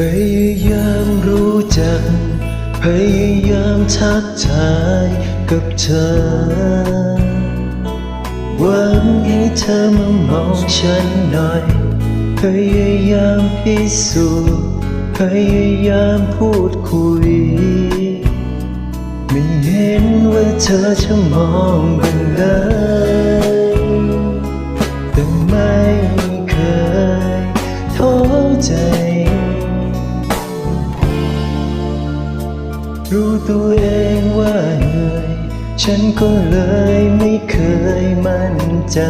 พยายามรู้จัก พยายามทักทายกับเธอ หวังให้เธอมามองฉันหน่อย พยายามพิสูจน์พยายามพูดคุย ไม่เห็นว่าเธอจะมองบ้างเลยแต่ไม่ รู้ตัวเองว่าเหนื่อย ฉันก็เลยไม่เคยมั่นใจ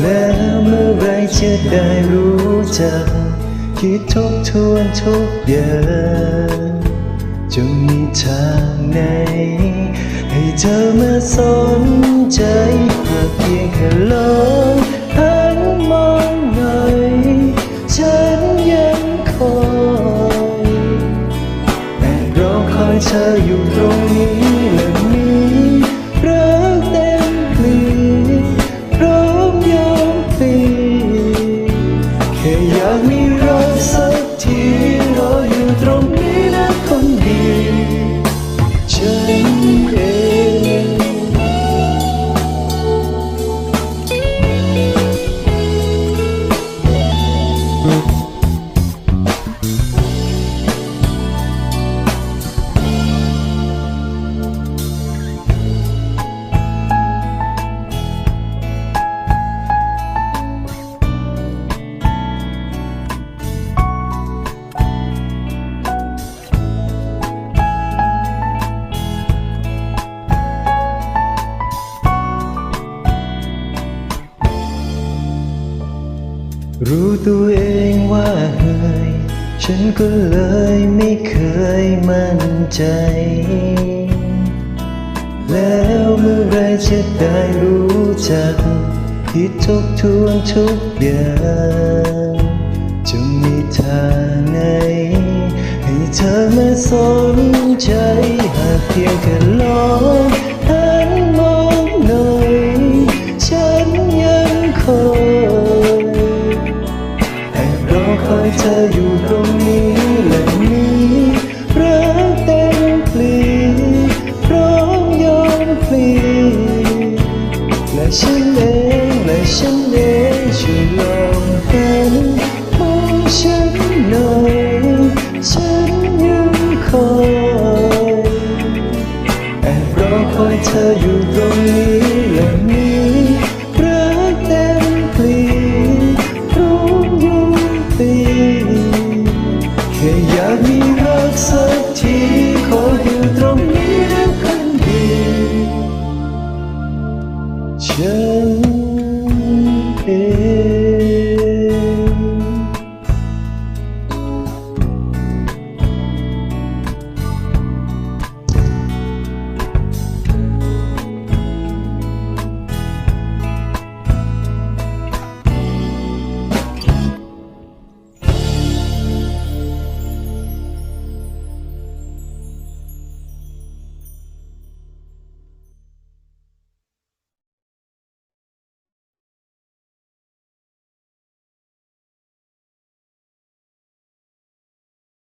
แล้วเมื่อไรจะได้รู้จัก คิดทบทวนทุกอย่างจะมีทางไหน ให้เธอมาสนใจหากเพียงแค่ลอ เธออยู่ตรงนี้ รู้ตัวเองว่าเหนื่อยฉันก็เลยไม่เคยมั่นใจ แล้วเมื่อไรจะได้รู้จักคิดทบทวนทุกอย่างจะมีทางไหนให้เธอมาสนใจหากเพียงแค่ คอยเธออยู่ตรงนี้ากมีรักสักทีขออยู่ตรงนี้แล้วคนดีฉันเอง